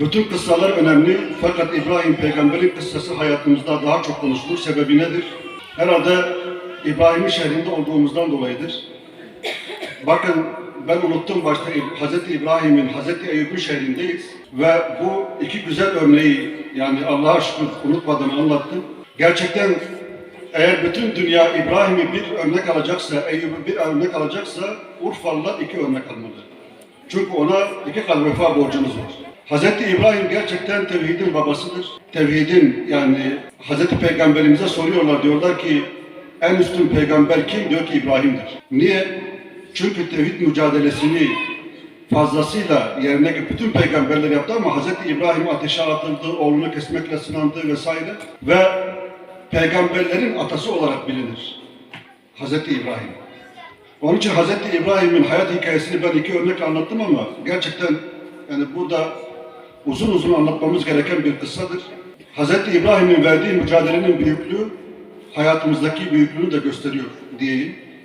Bütün kıssalar önemli fakat İbrahim peygamberin kıssası hayatımızda daha çok konuşulur. Sebebi nedir? Herhalde İbrahim'in şehrinde olduğumuzdan dolayıdır. Bakın ben unuttum başta Hz. İbrahim'in, Hz. Eyyub'un şehrindeyiz. Ve bu iki güzel örneği yani Allah'a şükür unutmadan anlattım. Gerçekten eğer bütün dünya İbrahim'i bir örnek alacaksa, Eyyub'u bir örnek alacaksa Urfalılar iki örnek almalı. Çünkü ona iki kat vefa borcumuz var. Hz. İbrahim gerçekten tevhidin babasıdır. Tevhidin yani Hz. Peygamberimize soruyorlar diyorlar ki en üstün peygamber kim? Diyor ki İbrahim'dir. Niye? Çünkü tevhid mücadelesini fazlasıyla yerine bütün peygamberler yaptı ama Hz. İbrahim ateşe atıldı, oğlunu kesmekle sınandı vesaire ve peygamberlerin atası olarak bilinir. Hz. İbrahim. Onun için Hz. İbrahim'in hayat hikayesini ben iki örnekle anlattım ama gerçekten yani burada uzun uzun anlatmamız gereken bir kıssadır. Hz. İbrahim'in verdiği mücadelenin büyüklüğü hayatımızdaki büyüklüğünü de gösteriyor diyeyim.